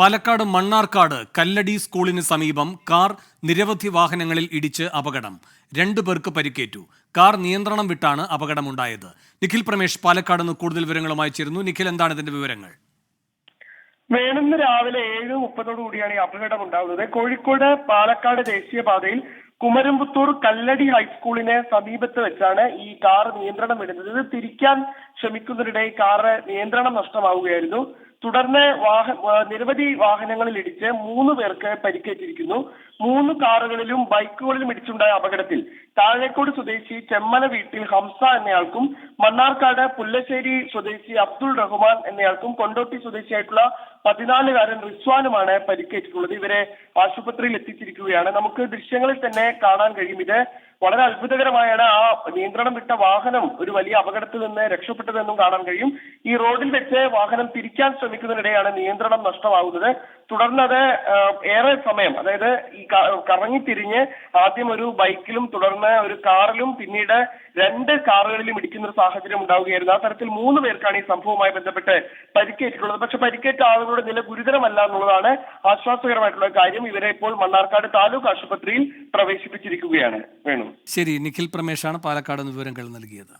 പാലക്കാട് മണ്ണാർക്കാട് കല്ലടി സ്കൂളിന് സമീപം കാർ നിരവധി വാഹനങ്ങളിൽ ഇടിച്ച് അപകടം. രണ്ടു പേർക്ക് പരിക്കേറ്റു. കാർ നിയന്ത്രണം വിട്ടാണ് അപകടമുണ്ടായത്. നിഖിൽ പ്രമേഷ് പാലക്കാട് നിന്ന് കൂടുതൽ വിവരങ്ങളുമായി ചേരുന്നു. നിഖിൽ എന്താണ് ഇതിന്റെ വിവരങ്ങൾ? വേണമെന്ന് രാവിലെ ഏഴ് മുപ്പതോടു കൂടിയാണ് ഈ അപകടം ഉണ്ടാകുന്നത് കോഴിക്കോട് പാലക്കാട് ദേശീയപാതയിൽ കുമരമ്പുത്തൂർ കല്ലടി ഹൈസ്കൂളിന് സമീപത്ത് വെച്ചാണ് ഈ കാർ നിയന്ത്രണം വിടുന്നത്. ഇത് തിരിക്കാൻ ശ്രമിക്കുന്നതിനിടെ കാറ് നിയന്ത്രണം നഷ്ടമാവുകയായിരുന്നു. തുടർന്ന് വാഹ നിരവധി വാഹനങ്ങളിൽ ഇടിച്ച് മൂന്ന് പേർക്ക് പരിക്കേറ്റിരിക്കുന്നു. മൂന്ന് കാറുകളിലും ബൈക്കുകളിലും ഇടിച്ചുണ്ടായ അപകടത്തിൽ താഴേക്കോട് സ്വദേശി ചെമ്മന വീട്ടിൽ ഹംസ എന്നയാൾക്കും മണ്ണാർക്കാട് പുല്ലശ്ശേരി സ്വദേശി അബ്ദുൾ റഹ്മാൻ എന്നയാൾക്കും കൊണ്ടോട്ടി സ്വദേശിയായിട്ടുള്ള പതിനാലുകാരൻ റിസ്വാനുമാണ് പരിക്കേറ്റിട്ടുള്ളത്. ഇവരെ ആശുപത്രിയിൽ എത്തിച്ചിരിക്കുകയാണ്. നമുക്ക് ദൃശ്യങ്ങളിൽ തന്നെ കാണാൻ കഴിയും. ഇത് വളരെ അത്ഭുതകരമായാണ് ആ നിയന്ത്രണം വിട്ട വാഹനം ഒരു വലിയ അപകടത്തിൽ നിന്ന് രക്ഷപ്പെട്ടതെന്നും കാണാൻ കഴിയും. ഈ റോഡിൽ വെച്ച് വാഹനം തിരിക്കാൻ ശ്രമിക്കുന്നതിനിടെയാണ് നിയന്ത്രണം നഷ്ടമാകുന്നത്. തുടർന്ന് അത് ഏറെ സമയം അതായത് ഈ കറങ്ങിത്തിരിഞ്ഞ് ആദ്യം ഒരു ബൈക്കിലും തുടർന്ന് ഒരു കാറിലും പിന്നീട് രണ്ട് കാറുകളിലും ഇടിക്കുന്ന ഒരു സാഹചര്യം ഉണ്ടാവുകയായിരുന്നു. ആ തരത്തിൽ മൂന്ന് പേർക്കാണ് ഈ സംഭവവുമായി ബന്ധപ്പെട്ട് പരിക്കേറ്റിട്ടുള്ളത്. പക്ഷെ പരിക്കേറ്റ ആളുകളുടെ നില ഗുരുതരമല്ല എന്നുള്ളതാണ് ആശ്വാസകരമായിട്ടുള്ള കാര്യം. ഇവരെ ഇപ്പോൾ മണ്ണാർക്കാട് താലൂക്ക് ആശുപത്രിയിൽ പ്രവേശിപ്പിച്ചിരിക്കുകയാണ് വേണു. ശരി നിഖിൽ പ്രമേഷാണ് പാലക്കാട് വിവരങ്ങൾ നൽകിയത്.